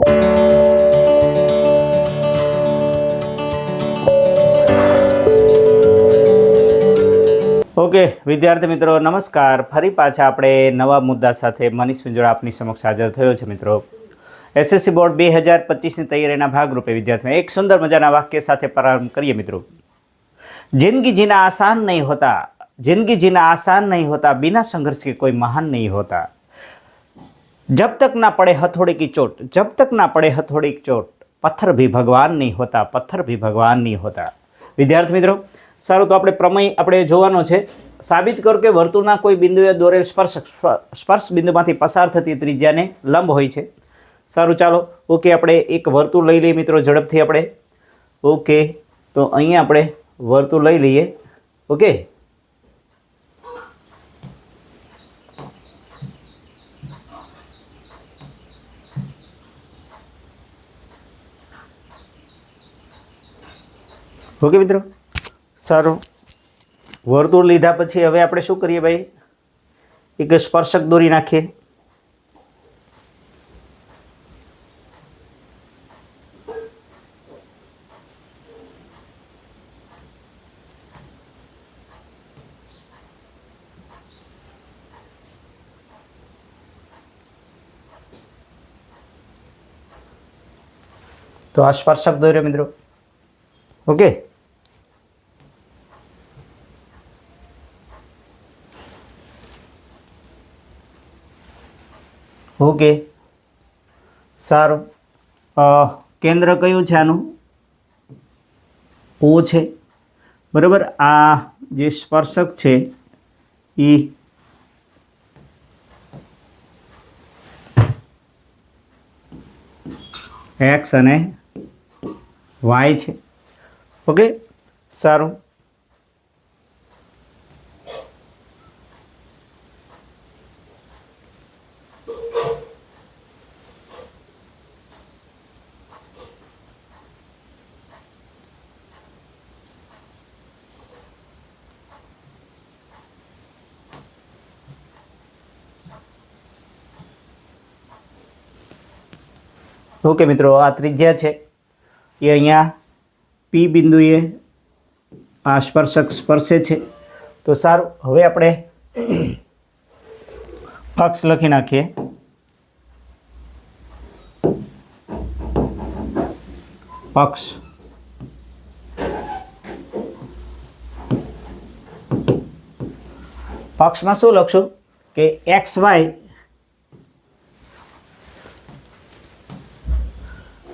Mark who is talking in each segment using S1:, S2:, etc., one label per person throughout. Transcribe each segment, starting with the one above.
S1: Okay, વિદ્યાર્થી મિત્રો, નમસ્કાર. ફરી પાછા આપણે નવા મુદ્દા સાથે મનીષ પિંજોરા આપની સમક્ષ હાજર થયો છે, મિત્રો. એસએસસી બોર્ડ બે હજાર પચીસની તૈયારીના ભાગરૂપે વિદ્યાર્થીઓ, એક સુંદર મજાના વાક્ય સાથે પ્રારંભ કરીએ, મિત્રો. જિંદગી જીના આસાન નહીં હોતા જિંદગી જીના આસાન નહીં હોતા, બિના સંઘર્ષ કે કોઈ મહાન નહીં હોતા. જબ તક ના પડે હથોડી કી ચોટ, જબ તક ના પડે હથોડી ચોટ. પથ્થર ભી ભગવાન નહીં હોતા, પથ્થર ભી ભગવાન નહીં હોતા. વિદ્યાર્થી મિત્રો, સારું તો આપણે પ્રમેય આપણે જોવાનો છે. સાબિત કરો કે વર્તુળના કોઈ બિંદુએ દોરેલ સ્પર્શ સ્પર્શ બિંદુમાંથી પસાર થતી ત્રિજ્યાને લંબ હોય છે. સારું, ચાલો, ઓકે, આપણે એક વર્તુળ લઈ લઈએ મિત્રો ઝડપથી આપણે. ઓકે, તો અહીંયા આપણે વર્તુળ લઈ લઈએ. ઓકે ઓકે મિત્રો? સારું. વર્તુળ લીધા પછી હવે આપણે શું કરીએ ભાઈ? એક સ્પર્શક દોરી નાખીએ. તો આ સ્પર્શક દોર્યો મિત્રો. ઓકે? ઓકે. સારું. કેન્દ્ર કયું છે આનું? ઓ છે. બરાબર? આ જે સ્પર્શક છે એ એક્સ અને વાય છે. ઓકે? સારું. ઓકે મિત્રો, આ ત્રિજ્યા છે. એ અહીંયા પી બિંદુએ આ સ્પર્શક સ્પર્શે છે. તો સારું, હવે આપણે અક્ષ લખી નાખીએ. પક્ષ પક્ષમાં શું લખશું? કે એક્સ વાય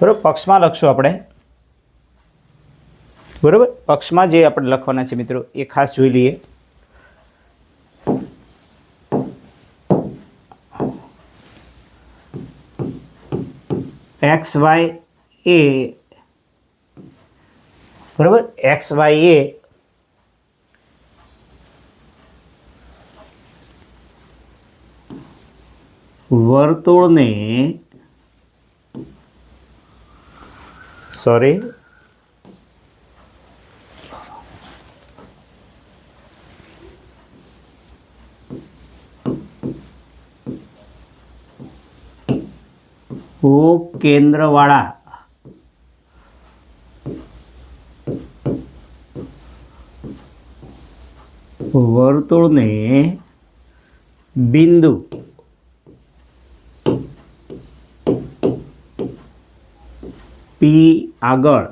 S1: બરાબર? પક્ષમાં લખશું આપણે. બરાબર? પક્ષમાં જે આપણે લખવાના છે મિત્રો, એ ખાસ જોઈ લઈએ. એક્સ વાય એ, બરાબર? એક્સ વાય એ, વર્તુળને સોરી ઓ કેન્દ્રવાળા વર્તુળને પી આગળ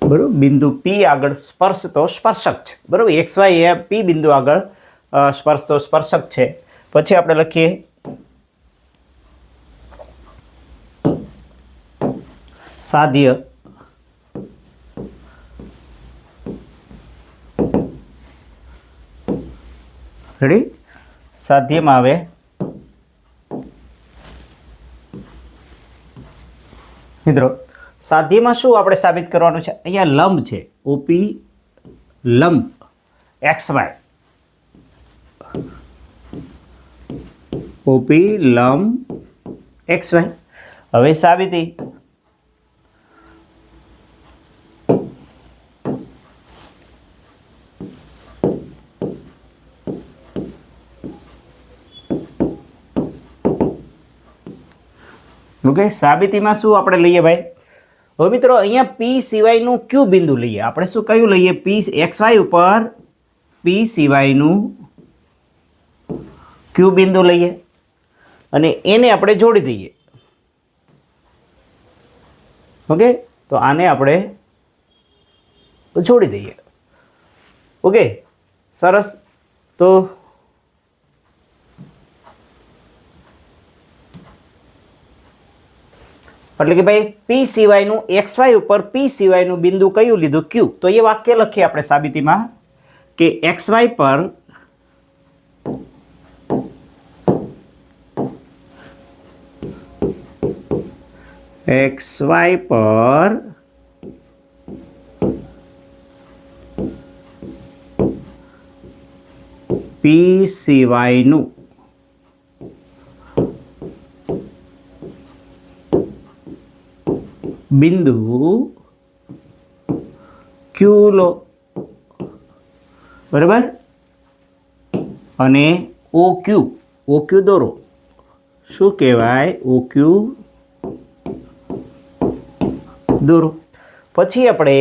S1: બરાબર બિંદુ પી આગળ સ્પર્શ તો સ્પર્શક છે બરાબર એક્સ વાય એ પી બિંદુ આગળ અ, સ્પર્શ તો સ્પર્શક છે પછી આપણે લખીએ. સાધ્ય. રેડી સાધ્યમાં આવે. મિત્રો, સાધ્યમાં શું આપણે સાબિત કરવાનું છે? અહીંયા લંબ છે. ઓપી લંબ. એક્સ વાય ઓપી લંબ એક્સ વાય હવે સાબિતી. ઓકે, સાબિતીમાં શું આપણે લઈએ ભાઈ? હવે મિત્રો, અહીંયા પી સિવાયનું ક્યુ બિંદુ લઈએ. આપણે શું કયું લઈએ? પી એક્સ વાય ઉપર પી સિવાયનું ક્યુ બિંદુ લઈએ. અને એને આપણે જોડી દઈએ. ઓકે તો આને આપણે જોડી દઈએ. ઓકે સરસ. તો એટલે કે ભાઈ પી સિવાયનું એક્સ વાય ઉપર પી સિવાયનું બિંદુ કયું લીધું? ક્યુ તો એ વાક્ય લખીએ આપણે સાબિતીમાં કે એક્સ વાય પર એક્સ પર પી સિવાયનું બિંદુ ક્યુ લો. બરાબર? અને ઓ ક્યુ દોરો. શું કહેવાય? ઓ દોરો. પછી આપણે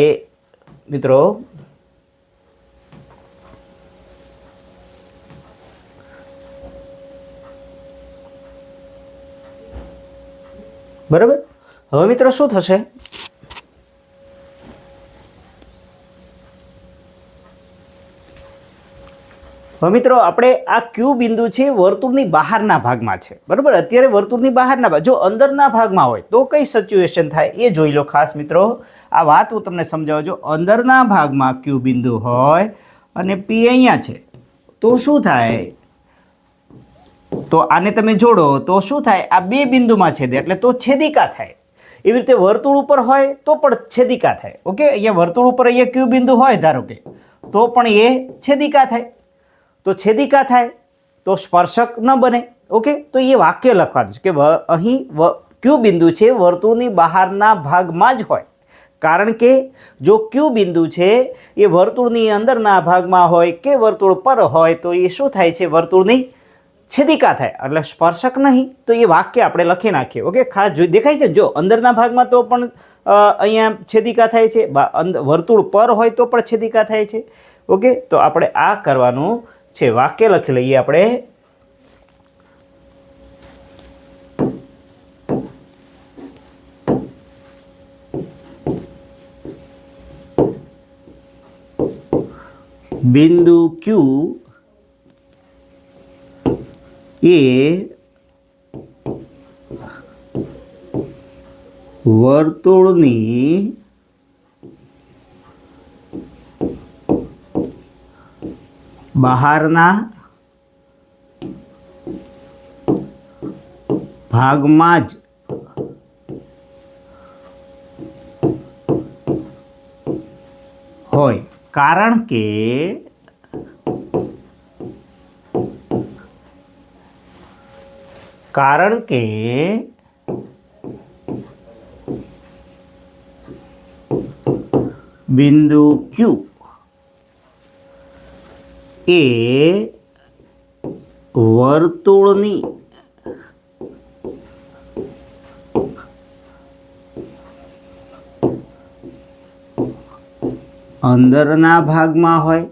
S1: મિત્રો બરાબર? હવે મિત્રો શું થશે? હવે મિત્રો, આપણે આ ક્યુ બિંદુ છે વર્તુળની બહારના ભાગમાં છે. બરાબર? અત્યારે વર્તુળની બહારના ભાગ. જો અંદરના ભાગમાં હોય, તો કઈ સિચ્યુએશન થાય? એ જોઈ લો ખાસ મિત્રો. આ વાત હું તમને સમજાવું જો અંદરના ભાગમાં ક્યુ બિંદુ હોય અને પી અહીંયા છે. તો શું થાય? તો આને તમે જોડો. તો શું થાય? આ બે બિંદુમાં છેદે. એટલે તો છેદિકા થાય. એવી રીતે વર્તુળ ઉપર હોય, તો પણ છેદિકા થાય. ઓકે? અહીંયા વર્તુળ ઉપર અહીંયા ક્યુ બિંદુ હોય, ધારો કે. તો પણ એ છેદિકા થાય. તો છેદિકા થાય, તો સ્પર્શક ન બને. ઓકે? તો એ વાક્ય લખવાનું છે કે અહીં ક્યુ બિંદુ છે વર્તુળની બહારના ભાગમાં જ હોય. કારણ કે જો ક્યુ બિંદુ છે એ વર્તુળની અંદરના ભાગમાં હોય કે વર્તુળ પર હોય, તો એ શું થાય છે? વર્તુળની છેદિકા થાય. એટલે સ્પર્શક નહીં, તો એ વાક્ય આપણે લખી નાખીએ. ઓકે? ખાસ જો દેખાય છે જો અંદરના ભાગમાં તો પણ અહીંયા છેદિકા થાય છે વર્તુળ પર હોય તો પણ છેદિકા થાય છે. ઓકે? તો આપણે આ કરવાનું છે વાક્ય લખી લઈએ આપણે. બિંદુ ક્યુ એ વર્તુળની બહારના ભાગમાં જ હોય. કારણ કે કારણ કે બિંદુ ક્યુ એ વર્તુળની અંદરના ભાગમાં હોય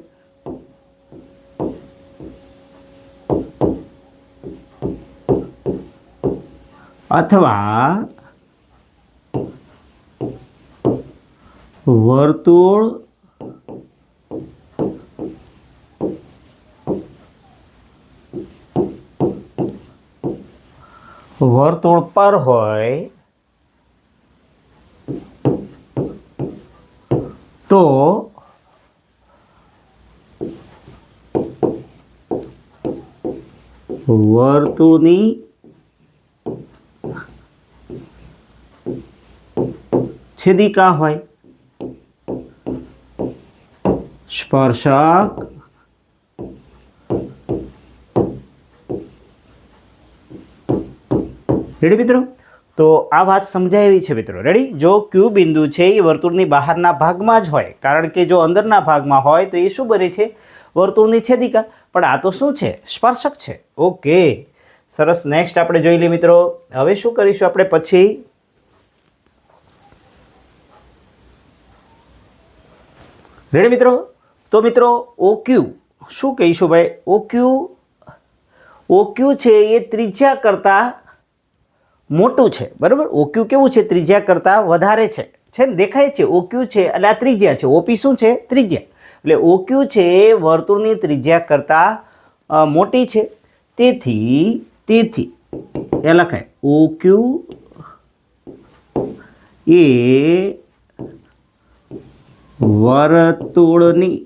S1: અથવા વર્તુળ વર્તુળ પર હોય તો વર્તુળની છેદિકા હોય સ્પર્શક રેડી મિત્રો? તો આ વાત સમજાય એવી છે મિત્રો. રેડી જો ક્યુ બિંદુ છે એ વર્તુળની બહારના ભાગમાં જ હોય, કારણ કે જો અંદરના ભાગમાં હોય તો એ શું બને છે? વર્તુળની છેદિકા. પણ આ તો શું છે? સ્પર્શક છે. ઓકે સરસ. નેક્સ્ટ આપણે જોઈ લઈએ મિત્રો. હવે શું કરીશું આપણે પછી? રેડી મિત્રો? તો મિત્રો ઓક્યુ શું કહીશું ભાઈ? ઓક્યુ ઓક્યુ છે એ ત્રિજ્યા કરતાં મોટું છે, બરાબર? ઓક્યુ કેવું છે? ત્રિજ્યા કરતાં વધારે છે. છે ને? દેખાય છે ઓક્યુ છે, એટલે આ ત્રિજ્યા છે. ઓપી શું છે? ત્રિજ્યા. એટલે ઓક્યુ છે એ વર્તુળની ત્રિજ્યા કરતાં મોટી છે. તેથી તેથી એ લખાય. ઓક્યુ એ વર્તુળની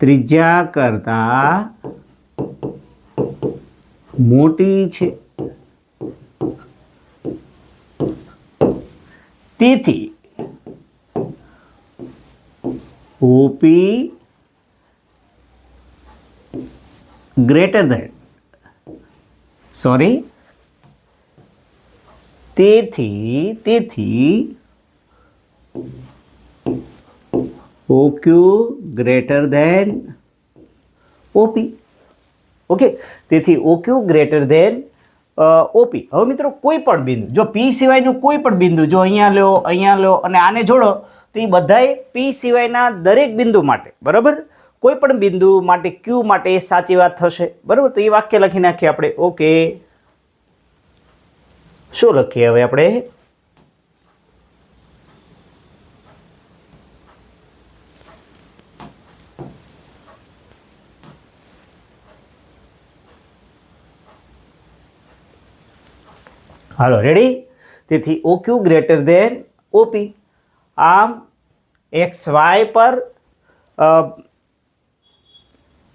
S1: ત્રિજ્યા કરતા મોટી છે. તેથી ઓપી ગ્રેટર ધેન સોરી તેથી તેથી OQ greater than OP okay તેથી ઓક્યુ ગ્રેટર ધેન ઓપી હવે મિત્રો, કોઈ પણ બિંદુ, જો પી સિવાયનું કોઈ પણ બિંદુ, જો અહીંયા લો અહીંયા લો અને આને જોડો, તો એ બધાય પી સિવાયના દરેક બિંદુ માટે, બરાબર? કોઈ પણ બિંદુ માટે ક્યુ માટે એ સાચી વાત થશે, બરાબર? તો એ વાક્ય લખી નાખીએ આપણે. ઓકે શું લખીએ હવે આપણે? હાલો રેડી તેથી ઓક્યુ ગ્રેટર ધેન ઓપી આમ એક્સ વાય પર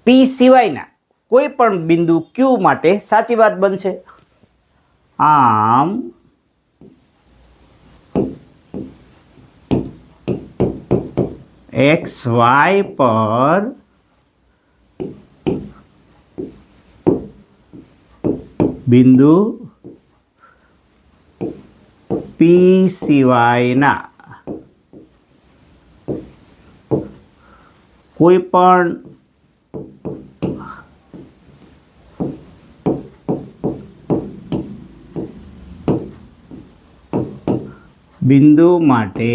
S1: પી સિવાયના કોઈ પણ બિંદુ ક્યુ માટે સાચી વાત બનશે. આમ એક્સ વાય પર બિંદુ પી સિવાયના કોઈ પણ બિંદુ માટે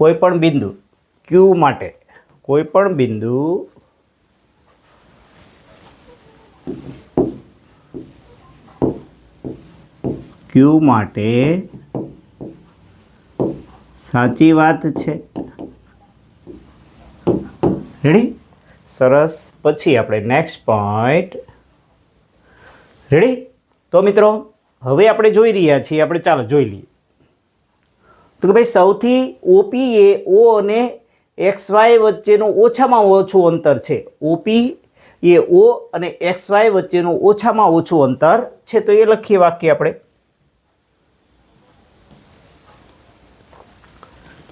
S1: કોઈ પણ બિંદુ ક્યુ માટે કોઈ પણ બિંદુ ક્યુ માટે સાચી વાત છે. રેડી સરસ. પછી આપણે નેક્સ્ટ પોઈન્ટ રેડી તો મિત્રો, હવે આપણે જોઈ રહ્યા છીએ, આપણે ચાલો જોઈ લઈએ. તો કે ભાઈ, સૌથી ઓપી એ ઓ અને એક્સ વાય વચ્ચેનું ઓછામાં ઓછું અંતર છે. ઓપી એ ઓ અને એક્સ વાય વચ્ચેનું ઓછામાં ઓછું અંતર છે, તો એ લખીએ વાક્ય આપણે.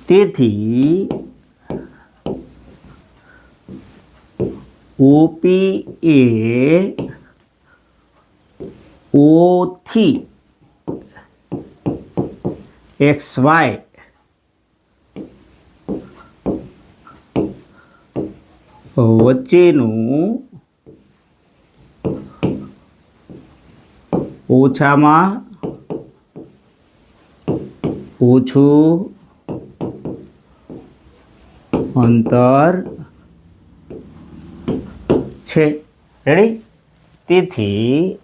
S1: તેથી ઓપી એ ઓથી એક્સ વાય વચ્ચેનું ઓછામાં ઓછું અંતર છે. રેડી તેથી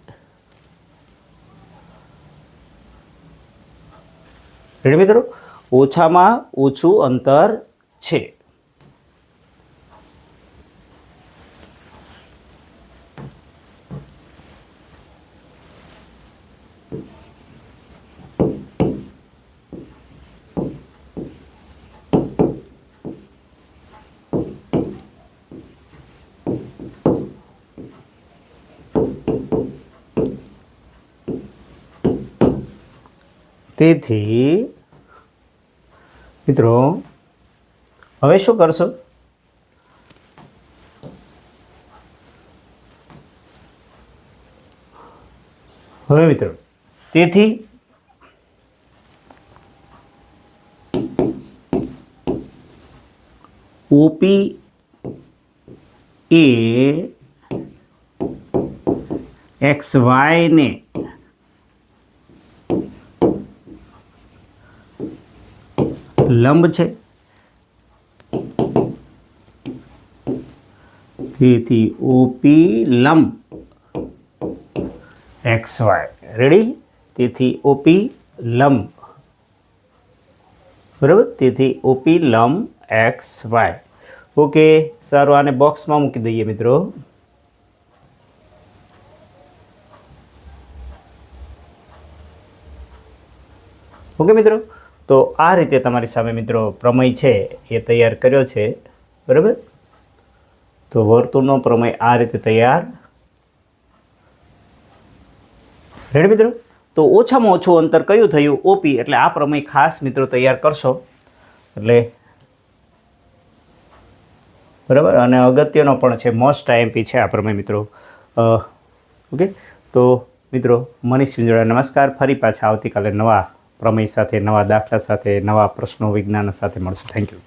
S1: રેડી મિત્રો? ઓછામાં ઓછું અંતર છે. તેથી મિત્રો હવે શું કરશો? હવે મિત્રો તેથી ઓપી એ એક્સ વાયને લંબ છે. તેથી ઓપી લંબ એક્સ વાય રેડી તેથી ઓપી લંબ. બરાબર? તેથી ઓપી લંબ એક્સ વાય ઓકે સારું, આને બોક્સમાં મૂકી દઈએ મિત્રો. ઓકે મિત્રો? તો આ રીતે તમારી સામે મિત્રો પ્રમેય છે, એ તૈયાર કર્યો છે, બરાબર? તો વર્તુળનો પ્રમેય આ રીતે તૈયાર. રેડી મિત્રો? તો ઓછામાં ઓછું અંતર કયું થયું? ઓપી એટલે આ પ્રમેય ખાસ મિત્રો તૈયાર કરશો. એટલે બરાબર? અને અગત્યનો પણ છે મોસ્ટ આઈએમપી છે આ પ્રમેય મિત્રો. ઓકે તો મિત્રો, મનીષ વિંજોડા નમસ્કાર. ફરી પાછા આવતીકાલે નવા પ્રમેય સાથે નવા દાખલા સાથે નવા પ્રશ્નો વિજ્ઞાન સાથે મળશું. Thank you